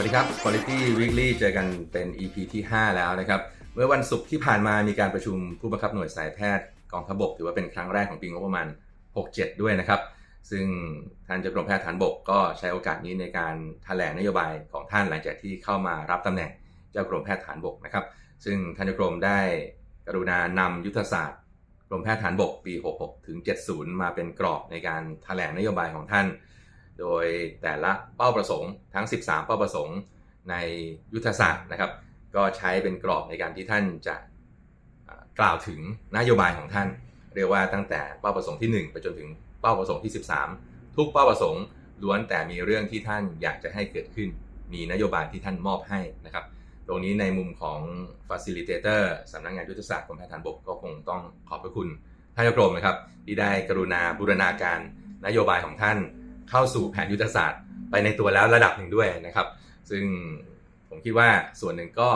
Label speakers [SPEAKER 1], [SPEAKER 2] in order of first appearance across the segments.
[SPEAKER 1] วัสดีครับ Quality Weekly เจอกันเป็น EP ที่ 5 แล้วนะครับ เมื่อวันศุกร์ที่ผ่านมามีการประชุมผู้บังคับหน่วยสายแพทย์กองทัพบก ถือว่าเป็นครั้งแรกของปีงบประมาณ 67 ด้วยนะครับ ซึ่งท่านเจ้ากรมแพทย์ฐานบกก็ใช้โอกาสนี้ในการแถลงนโยบายของท่านหลังจากที่เข้ามารับตำแหน่งเจ้ากรมแพทย์ฐานบกนะครับ ซึ่งท่านเจ้ากรมได้กรุณานำยุทธศาสตร์กรมแพทย์ฐานบกปี 66 ถึง 70 มาเป็นกรอบในการแถลงนโยบายของท่าน โดยแต่ละเป้าประสงค์ทั้ง 13 เป้าประสงค์ในยุทธศาสตร์นะครับ ก็ใช้เป็นกรอบในการที่ท่านจะกล่าวถึงนโยบายของท่าน เรียกว่าตั้งแต่เป้าประสงค์ที่ 1 ไปจนถึงเป้าประสงค์ที่ 13 ทุกเป้าประสงค์ล้วนแต่มีเรื่องที่ท่านอยากจะให้เกิดขึ้น มีนโยบายที่ท่านมอบให้นะครับ ตรงนี้ในมุมของ Facilitator สำนักงานยุทธศาสตร์กรมแพทย์ฐานบกก็คงต้องขอบพระคุณท่านเจ้ากรมนะครับที่ได้กรุณาบูรณาการนโยบายของท่าน เข้าสู่แผนยุทธศาสตร์ไปในตัวแล้วระดับหนึ่งด้วยนะครับ ซึ่งผมคิดว่าส่วนหนึ่งก็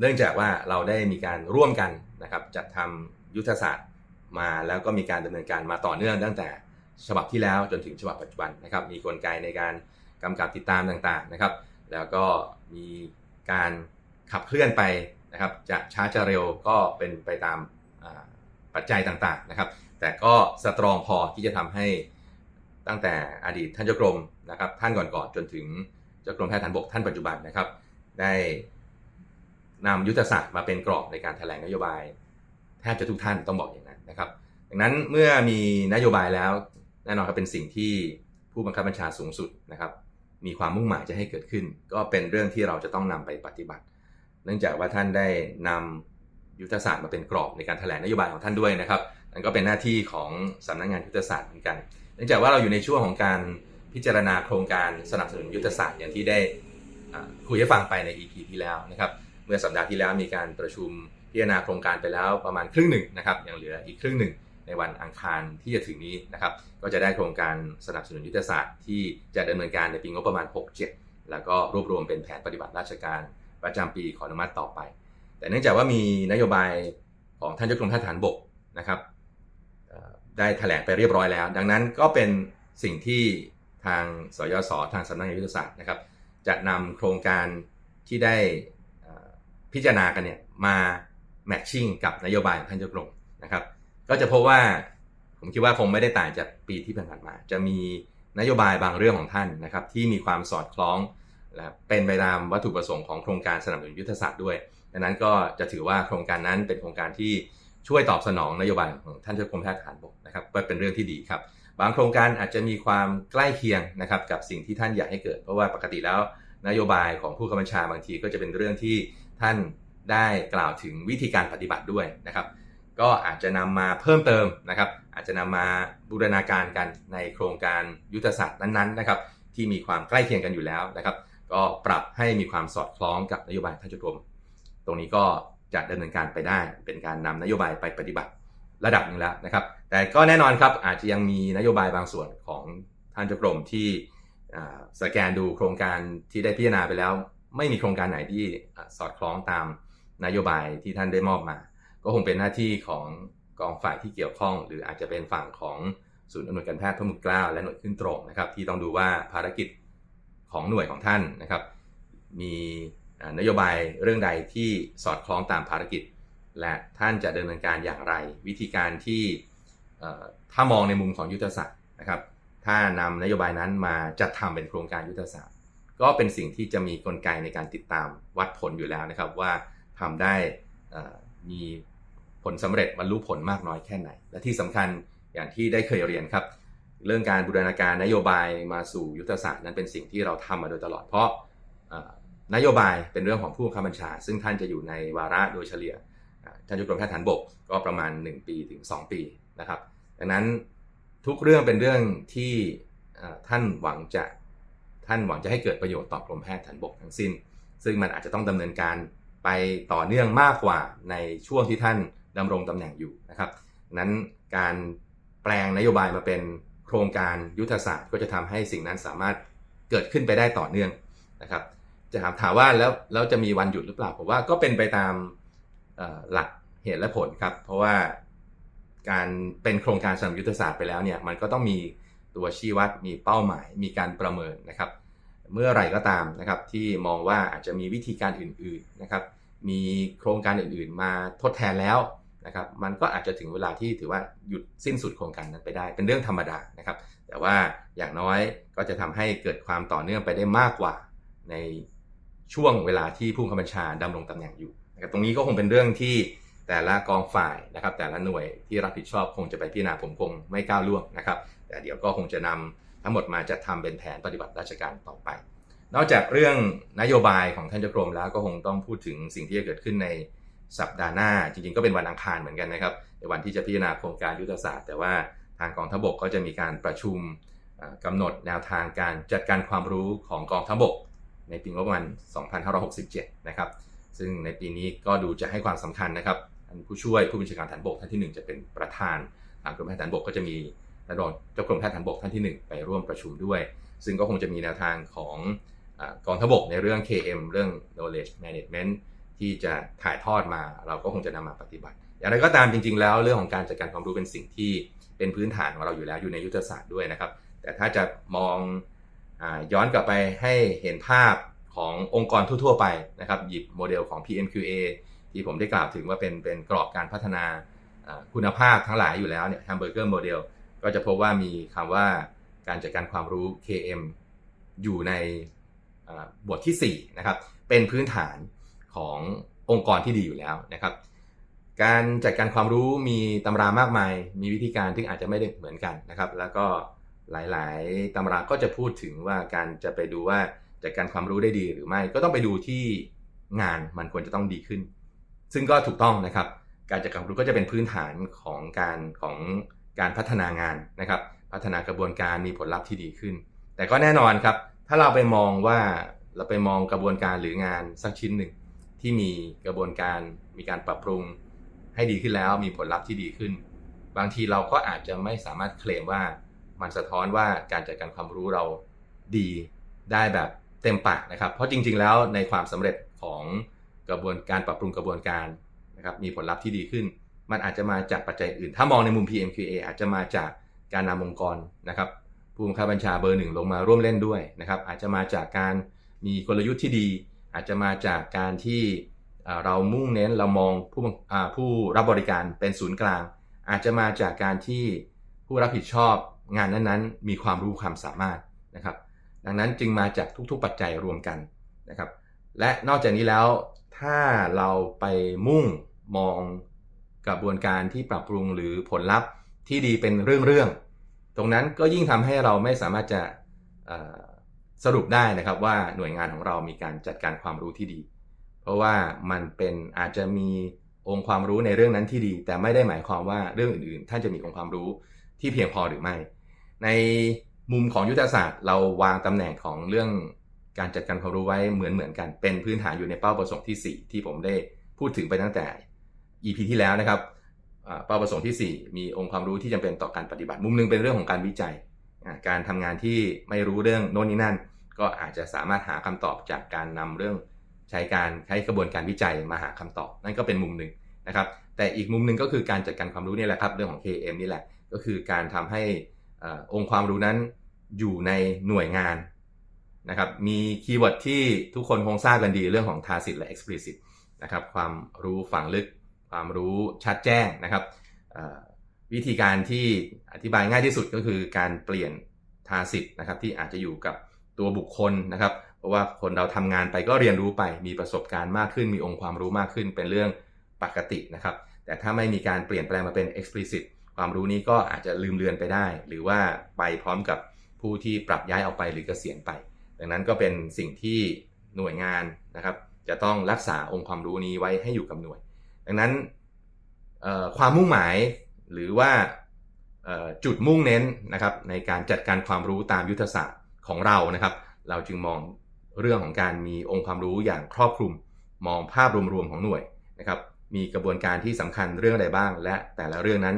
[SPEAKER 1] เนื่องจากว่าเราได้มีการร่วมกันนะครับจัดทำยุทธศาสตร์มาแล้วก็มีการดำเนินการมาต่อเนื่องตั้งแต่ฉบับที่แล้วจนถึงฉบับปัจจุบันนะครับ มีกลไกในการกำกับติดตามต่างๆนะครับ แล้วก็มีการขับเคลื่อนไปนะครับจะช้าจะเร็วก็เป็นไปตามปัจจัยต่างๆนะครับ แต่ก็สตรองพอที่จะทำให้ ตั้งแต่อดีตท่านเจ้ากรมนะครับ ท่านก่อนๆจนถึงเจ้ากรมแพทย์ฐานบกท่านปัจจุบันนะครับ ได้นำยุทธศาสตร์มาเป็นกรอบในการแถลงนโยบาย แทบจะทุกท่านต้องบอกอย่างนั้นนะครับดังนั้นเมื่อมีนโยบายแล้วแน่นอนครับเป็นสิ่งที่ผู้บังคับบัญชาสูงสุดนะครับ มีความมุ่งหมายจะให้เกิดขึ้น ก็เป็นเรื่องที่เราจะต้องนำไปปฏิบัติ เนื่องจากว่าท่านได้นำยุทธศาสตร์มาเป็นกรอบในการแถลงนโยบายของท่านด้วยนะครับนั่นก็เป็นหน้าที่ของสำนักงานยุทธศาสตร์เหมือนกัน นื่องจากว่าเราอยู่ในช่วงของการพิจารณาโครงการสนับสนุนยุทธศาสตร์อย่างที่ได้คุยให้ฟังไปใน EP ที่แล้วนะครับ เมื่อสัปดาห์ที่แล้วมีการประชุมพิจารณาโครงการไปแล้วประมาณครึ่งหนึ่งนะครับยังเหลืออีกครึ่งหนึ่งในวันอังคารที่จะถึงนี้นะครับ ก็จะได้โครงการสนับสนุนยุทธศาสตร์ที่จะดำเนินการในปีงบประมาณ 67 แล้วก็รวบรวมเป็นแผนปฏิบัติราชการประจำปีขออนุมัติต่อไป แต่เนื่องจากว่ามีนโยบายของท่านเจ้ากรมทหารบกนะครับ ได้แถลงไปเรียบร้อยแล้ว ดังนั้นก็เป็นสิ่งที่ทางสยศทางสำนักงานยุทธศาสตร์นะครับ จะนำโครงการที่ได้พิจารณากันเนี่ยมาแมทชิ่งกับนโยบายของท่านเจ้ากรมนะครับ ก็จะพบว่าผมคิดว่าคงไม่ได้ต่างจากปีที่ผ่านมา จะมีนโยบายบางเรื่องของท่านนะครับ ที่มีความสอดคล้องและเป็นไปตามวัตถุประสงค์ของโครงการสนับสนุนยุทธศาสตร์ด้วยดังนั้นก็จะถือว่าโครงการนั้นเป็นโครงการที่ ช่วยตอบสนองนโยบายของท่านเจ้ากรมแพทย์ทหารบกนะครับก็เป็นเรื่องที่ดีครับ บางโครงการอาจจะมีความใกล้เคียงนะครับกับสิ่งที่ท่านอยากให้เกิด เพราะว่าปกติแล้วนโยบายของผู้กำกับชาบางทีก็จะเป็นเรื่องที่ท่านได้กล่าวถึงวิธีการปฏิบัติด้วยนะครับ ก็อาจจะนำมาเพิ่มเติมนะครับ อาจจะนำมาบูรณาการกันในโครงการยุทธศาสตร์นั้นๆนะครับ ที่มีความใกล้เคียงกันอยู่แล้วนะครับ ก็ปรับให้มีความสอดคล้องกับนโยบายท่านเจ้ากรม ตรงนี้ก็ จะดำเนินการไปได้ เป็นการนำนโยบายไปปฏิบัติระดับหนึ่งแล้วนะครับ แต่ก็แน่นอนครับอาจจะยังมีนโยบายบางส่วนของท่านเจ้ากรมที่สแกนดูโครงการที่ได้พิจารณาไปแล้ว ไม่มีโครงการไหนที่สอดคล้องตามนโยบายที่ท่านได้มอบมา ก็คงเป็นหน้าที่ของกองฝ่ายที่เกี่ยวข้อง หรืออาจจะเป็นฝั่งของศูนย์อำนวยการแพทย์พระมุกเกล้าและหน่วยขึ้นตรงนะครับ ที่ต้องดูว่าภารกิจของหน่วยของท่านนะครับ มี นโยบายเรื่องใดที่สอดคล้องตามภารกิจ และท่านจะดำเนินการอย่างไร วิธีการที่ถ้ามองในมุมของยุทธศาสตร์นะครับ ถ้านำนโยบายนั้นมาจัดทำเป็นโครงการยุทธศาสตร์ ก็เป็นสิ่งที่จะมีกลไกในการติดตามวัดผลอยู่แล้วนะครับ ว่าทำได้มีผลสำเร็จบรรลุผลมากน้อยแค่ไหน และที่สำคัญอย่างที่ได้เคยเรียนครับ เรื่องการบูรณาการนโยบายมาสู่ยุทธศาสตร์นั้นเป็นสิ่งที่เราทำมาโดยตลอดเพราะ นโยบายเป็นเรื่องของผู้บังคับบัญชา ซึ่งท่านจะอยู่ในวาระโดยเฉลี่ยท่านยุกรมแพทย์ฐานบกก็ประมาณ 1 ปีถึง 2 ปีนะครับ ดังนั้นทุกเรื่องเป็นเรื่องที่ท่านหวังจะท่านหวังจะให้เกิดประโยชน์ต่อกรมแพทย์ฐานบกทั้งสิ้น ซึ่งมันอาจจะต้องดำเนินการไปต่อเนื่องมากกว่าในช่วงที่ท่านดำรงตำแหน่งอยู่นะครับ นั้นการแปลงนโยบายมาเป็นโครงการยุทธศาสตร์ ก็จะทำให้สิ่งนั้นสามารถเกิดขึ้นไปได้ต่อเนื่องนะครับ จะถามถามว่าแล้วแล้วจะมีวันหยุดหรือเปล่าผมว่าก็เป็นไปตามหลักเหตุและผลครับ เพราะว่าการเป็นโครงการสนับยุทธศาสตร์ไปแล้วเนี่ยมันก็ต้องมีตัวชี้วัดมีเป้าหมายมีการประเมินนะครับ เมื่อไรก็ตามนะครับที่มองว่าอาจจะมีวิธีการอื่นๆนะครับ มีโครงการอื่นๆ มาทดแทนแล้วนะครับ มันก็อาจจะถึงเวลาที่ถือว่าหยุดสิ้นสุดโครงการนั้นไปได้ เป็นเรื่องธรรมดานะครับ แต่ว่าอย่างน้อยก็จะทำให้เกิดความต่อเนื่องไปได้มากกว่าใน ช่วงเวลาที่ผู้กำกับชาดำรงตำแหน่งอยู่นะครับตรงนี้ก็คงเป็นเรื่องที่แต่ละกองฝ่ายนะครับ แต่ละหน่วยที่รับผิดชอบคงจะไปพิจารณาผมคงไม่ก้าวล่วงนะครับ แต่เดี๋ยวก็คงจะนำทั้งหมดมาจัดทำเป็นแผนปฏิบัติราชการต่อไป นอกจากเรื่องนโยบายของท่านเจ้ากรมแล้วก็คงต้องพูดถึงสิ่งที่จะเกิดขึ้นในสัปดาห์หน้า จริงๆ ก็เป็นวันอังคารเหมือนกันนะครับในวันที่จะพิจารณาโครงการยุทธศาสตร์ แต่ว่าทางกองทัพบกก็จะมีการประชุมกำหนดแนวทางการจัดการความรู้ของกองทัพบก ในปีงบประมาณ 2567 นะครับ ซึ่งในปีนี้ก็ดูจะให้ความสำคัญนะครับผู้ช่วยผู้บัญชาการฐานบกท่านที่ 1 จะเป็นประธานทางกรมแพทย์ฐานบกก็จะมีท่านรองเจ้ากรมแพทย์ฐานบกท่านที่ 1 ไปร่วมประชุมด้วย ซึ่งก็คงจะมีแนวทางของกองทัพบกในเรื่อง KM เรื่อง knowledge management ที่จะถ่ายทอดมาเราก็คงจะนำมาปฏิบัติ อย่างไรก็ตามจริง ๆ แล้วเรื่องของการจัดการความรู้เป็นสิ่งที่เป็นพื้นฐานของเราอยู่แล้วอยู่ในยุทธศาสตร์ด้วยนะครับ แต่ถ้าจะมอง ย้อนกลับไปให้เห็นภาพขององค์กรทั่ว ๆ ไปนะครับ หยิบโมเดลของ PMQA ที่ผมได้กล่าวถึงว่าเป็นเป็นกรอบการพัฒนาคุณภาพทั้งหลายอยู่แล้วเนี่ย Hamburger Model ก็จะพบว่ามีคำว่าการจัดการความรู้ KM อยู่ในบทที่ 4 นะครับ เป็นพื้นฐานขององค์กรที่ดีอยู่แล้วนะครับ การจัดการความรู้มีตำรามากมาย มีวิธีการที่อาจจะไม่ได้เหมือนกันนะครับ แล้วก็ หลาย ๆตำราก็จะพูดถึงว่าการจะไปดูว่าจัดการความรู้ได้ดีหรือไม่ ก็ต้องไปดูที่งานมันควรจะต้องดีขึ้น ซึ่งก็ถูกต้องนะครับ การจัดการความรู้ก็จะเป็นพื้นฐานของการของการพัฒนางานนะครับ พัฒนากระบวนการมีผลลัพธ์ที่ดีขึ้น แต่ก็แน่นอนครับ ถ้าเราไปมองว่าเราไปมองกระบวนการหรืองานสักชิ้นหนึ่งที่มีกระบวนการมีการปรับปรุงให้ดีขึ้นแล้วมีผลลัพธ์ที่ดีขึ้น บางทีเราก็อาจจะไม่สามารถเคลมว่า มันสะท้อนว่าการจัดการความรู้เราดีได้แบบเต็มปากนะครับ เพราะจริง ๆ แล้วในความสำเร็จของกระบวนการปรับปรุงกระบวนการนะครับมีผลลัพธ์ที่ดีขึ้น มันอาจจะมาจากปัจจัยอื่น ถ้ามองในมุม PMQA อาจจะมาจากการนำองค์กรนะครับผู้บังคับบัญชาเบอร์หนึ่งลงมาร่วมเล่นด้วยนะครับ อาจจะมาจากการมีกลยุทธ์ที่ดี อาจจะมาจากการที่เรามุ่งเน้นเรามองผู้ผู้รับบริการเป็นศูนย์กลาง อาจจะมาจากการที่ผู้รับผิดชอบ งานนั้นๆ มีความรู้ความสามารถนะครับ ดังนั้นจึงมาจากทุกๆปัจจัยรวมกันนะครับ และนอกจากนี้แล้วถ้าเราไปมุ่งมองกระบวนการที่ปรับปรุงหรือผลลัพธ์ที่ดีเป็นเรื่องๆตรงนั้นก็ยิ่งทำให้เราไม่สามารถจะสรุปได้นะครับว่าหน่วยงานของเรามีการจัดการความรู้ที่ดี เพราะว่ามันเป็นอาจจะมีองค์ความรู้ในเรื่องนั้นที่ดี แต่ไม่ได้หมายความว่าเรื่องอื่นๆ ท่านจะมีองค์ความรู้ ที่เพียงพอหรือไม่ ในมุมของยุทธศาสตร์ เราวางตำแหน่งของเรื่องการจัดการความรู้ไว้เหมือนเหมือนกัน เป็นพื้นฐานอยู่ในเป้าประสงค์ที่ 4 ที่ผมได้พูดถึงไปตั้งแต่ EP ที่แล้วนะครับเป้าประสงค์ที่ 4 มีองค์ความรู้ที่จำเป็นต่อการปฏิบัติ มุมนึงเป็นเรื่องของการวิจัย การทำงานที่ไม่รู้เรื่องโน่นนี่นั่น ก็อาจจะสามารถหาคำตอบจากการนำเรื่องใช้การใช้กระบวนการวิจัยมาหาคำตอบ นั่นก็เป็นมุมหนึ่งนะครับ แต่อีกมุมหนึ่งก็คือการจัดการความรู้นี่แหละครับ เรื่องของ KM นี่แหละ ก็คือการทำให้องค์ความรู้นั้นอยู่ในหน่วยงานนะครับ มีคีย์เวิร์ดที่ทุกคนคงทราบกันดีเรื่องของ tacit และ explicit นะครับความรู้ฝังลึก ความรู้ชัดแจ้งนะครับวิธีการที่อธิบายง่ายที่สุดก็คือการเปลี่ยน tacit นะครับที่อาจจะอยู่กับตัวบุคคลนะครับ เพราะว่าคนเราทำงานไปก็เรียนรู้ไปมีประสบการณ์มากขึ้น มีองค์ความรู้มากขึ้นเป็นเรื่องปกตินะครับ แต่ถ้าไม่มีการเปลี่ยนแปลงมาเป็น explicit ความรู้นี้ก็อาจจะลืมเลือนไปได้ หรือว่าไปพร้อมกับผู้ที่ปรับย้ายออกไปหรือเกษียณไป ดังนั้นก็เป็นสิ่งที่หน่วยงานนะครับ จะต้องรักษาองค์ความรู้นี้ไว้ให้อยู่กับหน่วย ดังนั้นความมุ่งหมายหรือว่าจุดมุ่งเน้นนะครับในการจัดการความรู้ตามยุทธศาสตร์ของเรานะครับ เราจึงมองเรื่องของการมีองค์ความรู้อย่างครอบคลุม มองภาพรวมๆของหน่วยนะครับ มีกระบวนการที่สำคัญเรื่องใดบ้าง และแต่ละเรื่องนั้น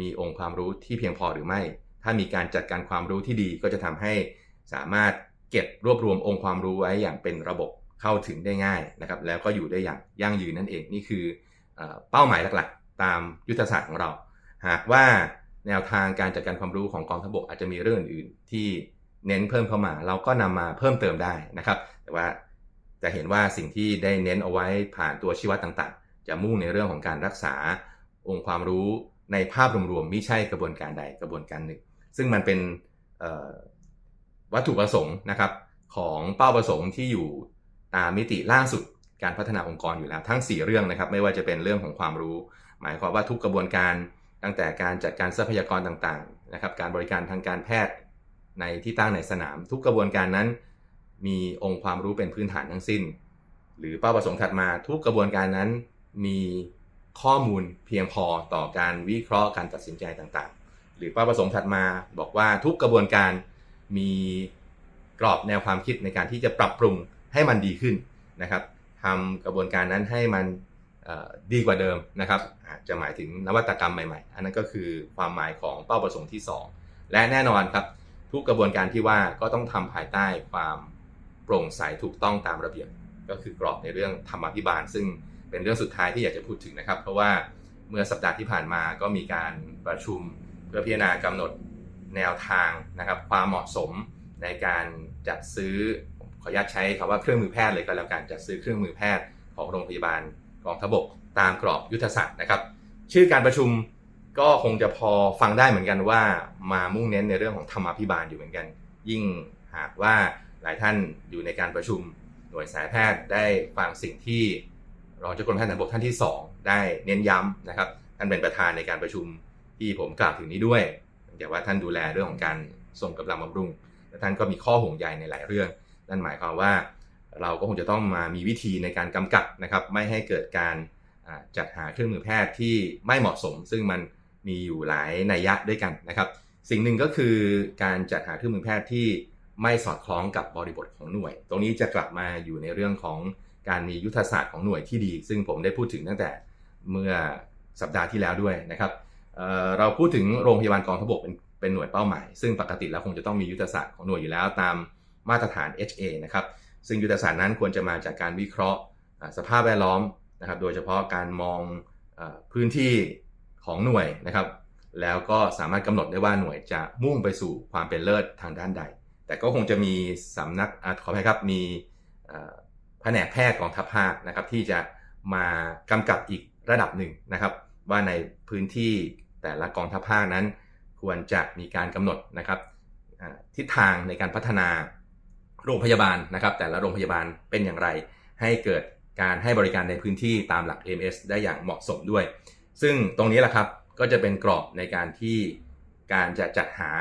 [SPEAKER 1] มีองค์ความรู้ที่เพียงพอหรือไม่ ถ้ามีการจัดการความรู้ที่ดีก็จะทำให้สามารถเก็บรวบรวมองค์ความรู้ไว้อย่างเป็นระบบเข้าถึงได้ง่ายนะครับแล้วก็อยู่ได้อย่างยั่งยืนนั่นเองนี่คือเป้าหมายหลักๆ ตามยุทธศาสตร์ของเรา หากว่าแนวทางการจัดการความรู้ของกองทัพบกอาจจะมีเรื่องอื่นๆ ที่เน้นเพิ่มเข้ามา เราก็นำมาเพิ่มเติมได้นะครับ แต่ว่าจะเห็นว่าสิ่งที่ได้เน้นเอาไว้ผ่านตัวชี้วัดต่างๆ จะมุ่งในเรื่องของการรักษาองค์ความรู้ ในภาพรวมๆไม่ใช่กระบวนการใดกระบวนการหนึ่ง ซึ่งมันเป็นวัตถุประสงค์นะครับของเป้าประสงค์ที่อยู่ตามมิติล่าสุดการพัฒนาองค์กรอยู่แล้วทั้ง 4 เรื่องนะครับ ไม่ว่าจะเป็นเรื่องของความรู้ หมายความว่าทุกกระบวนการตั้งแต่การจัดการทรัพยากรต่างๆนะครับ การบริการทางการแพทย์ในที่ตั้งในสนาม ทุกกระบวนการนั้น มีองค์ความรู้เป็นพื้นฐานทั้งสิ้น หรือเป้าประสงค์ถัดมาทุกกระบวนการนั้นมี ข้อมูลเพียงพอต่อการวิเคราะห์การตัดสินใจต่างๆ หรือเป้าประสงค์ถัดมาบอกว่าทุกกระบวนการมีกรอบแนวความคิดในการที่จะปรับปรุงให้มันดีขึ้นนะครับทำกระบวนการนั้นให้มันดีกว่าเดิมนะครับอาจจะหมายถึงนวัตกรรมใหม่ๆ อันนั้นก็คือความหมายของเป้าประสงค์ที่ 2 และแน่นอนครับ ทุกกระบวนการที่ว่าก็ต้องทำภายใต้ความโปร่งใสถูกต้องตามระเบียบ ก็คือกรอบในเรื่องธรรมาภิบาล ซึ่ง เป็นเรื่องสุดท้ายที่อยากจะพูดถึงนะครับ เพราะว่าเมื่อสัปดาห์ที่ผ่านมาก็มีการประชุมเพื่อพิจารณากำหนดแนวทางนะครับ ความเหมาะสมในการจัดซื้อขออนุญาตใช้คำว่าเครื่องมือแพทย์เลยก็แล้วกันจัดซื้อเครื่องมือแพทย์ของโรงพยาบาลกองทบกตามกรอบยุทธศาสตร์นะครับ ชื่อการประชุมก็คงจะพอฟังได้เหมือนกันว่ามามุ่งเน้นในเรื่องของธรรมาภิบาลอยู่เหมือนกัน ยิ่งหากว่าหลายท่านอยู่ในการประชุมหน่วยสายแพทย์ได้ฟังสิ่งที่ รองเจ้ากรมแพทย์ทหารบกท่านที่ 2 ได้เน้นย้ำนะครับท่านเป็นประธานในการประชุมที่ผมกล่าวถึงนี้ด้วยแต่ว่าท่านดูแลเรื่องของการส่งกำลังบำรุง และท่านก็มีข้อห่วงใยในหลายเรื่อง นั่นหมายความว่าเราก็คงจะต้องมามีวิธีในการกำกับนะครับไม่ให้เกิดการจัดหาเครื่องมือแพทย์ที่ไม่เหมาะสม ซึ่งมันมีอยู่หลายนัยยะด้วยกันนะครับ สิ่งหนึ่งก็คือการจัดหาเครื่องมือแพทย์ที่ไม่สอดคล้องกับบริบทของหน่วย ตรงนี้จะกลับมาอยู่ในเรื่องของ การมียุทธศาสตร์ของหน่วยที่ดี ซึ่งผมได้พูดถึงตั้งแต่เมื่อสัปดาห์ที่แล้วด้วยนะครับเเราพูดถึงโรงพยาบาลกองทพบกเป็นเป็นหน่วยเป้าหมาย ซึ่งปกติแล้วคงจะต้องมียุทธศาสตร์ของหน่วยอยู่แล้วตามมาตรฐาน HA นะครับซึ่งยุทธศาสตร์นั้นควรจะมาจากการวิเคราะห์สภาพแวดล้อมนะครับโดยเฉพาะการมองอพื้นที่ของหน่วยนะครับ แล้วก็สามารถกำหนดได้ว่าหน่วยจะมุ่งไปสู่ความเป็นเลิศทางด้านใด แต่ก็คงจะมีสำนักอขออภัยครับมี แผนกแพทย์กองทัพภาคนะครับที่จะมากำกับอีกระดับหนึ่งนะครับ ว่าในพื้นที่แต่ละกองทัพภาคนั้น ควรจะมีการกำหนดนะครับทิศทางในการพัฒนาโรงพยาบาลนะครับ แต่ละโรงพยาบาลเป็นอย่างไร ให้เกิดการให้บริการในพื้นที่ตามหลัก MS ได้อย่างเหมาะสมด้วย ซึ่งตรงนี้แหละครับก็จะเป็นกรอบในการที่การจะจัดหา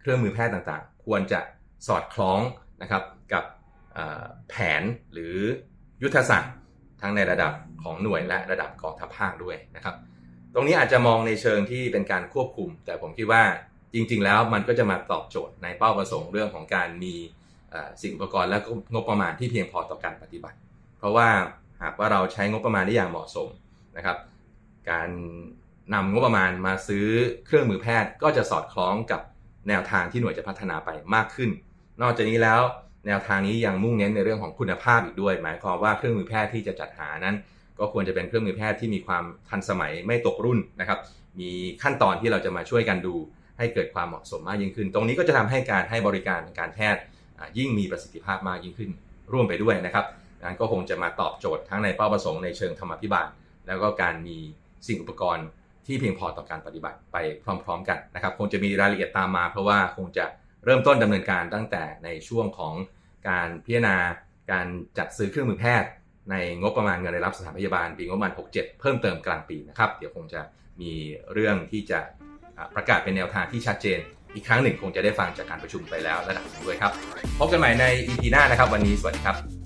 [SPEAKER 1] เครื่องมือแพทย์ต่างๆ ควรจะสอดคล้องนะครับกับ แผนหรือยุทธศาสตร์ทั้งในระดับของหน่วยและระดับกองทัพภาคด้วยนะครับ ตรงนี้อาจจะมองในเชิงที่เป็นการควบคุม แต่ผมคิดว่าจริง ๆ แล้วมันก็จะมาตอบโจทย์ในเป้าประสงค์เรื่องของการมีสิ่งอุปกรณ์และงบประมาณที่เพียงพอต่อการปฏิบัติ เพราะว่าหากว่าเราใช้งบประมาณได้อย่างเหมาะสมนะครับ การนำงบประมาณมาซื้อเครื่องมือแพทย์ก็จะสอดคล้องกับแนวทางที่หน่วยจะพัฒนาไปมากขึ้น นอกจากนี้แล้ว แนวทางนี้ยังมุ่งเน้นในเรื่องของคุณภาพอีกด้วย หมายความว่าเครื่องมือแพทย์ที่จะจัดหานั้น ก็ควรจะเป็นเครื่องมือแพทย์ที่มีความทันสมัยไม่ตกรุ่นนะครับ มีขั้นตอนที่เราจะมาช่วยกันดู ให้เกิดความเหมาะสมมากยิ่งขึ้น ตรงนี้ก็จะทำให้การให้บริการทางการแพทย์ยิ่งมีประสิทธิภาพมากยิ่งขึ้น ร่วมไปด้วยนะครับนั้นก็คงจะมาตอบโจทย์ทั้งในเป้าประสงค์ในเชิงธรรมาภิบาล แล้วก็การมีสิ่งอุปกรณ์ที่เพียงพอต่อการปฏิบัติไปพร้อม ๆ กันนะครับ คงจะมีรายละเอียดตามมา เพราะว่าคงจะ เริ่มต้นดำเนินการตั้งแต่ในช่วงของการพิจารณาการจัดซื้อเครื่องมือแพทย์ ในงบประมาณเงินรายรับสถานพยาบาลปีงบประมาณ 67 เพิ่มเติมกลางปีนะครับ เดี๋ยวคงจะมีเรื่องที่จะประกาศเป็นแนวทางที่ชัดเจน อีกครั้งหนึ่งคงจะได้ฟังจากการประชุมไปแล้วระดับหนึ่งด้วยครับ พบกันใหม่ใน EP หน้านะครับ วันนี้สวัสดีครับ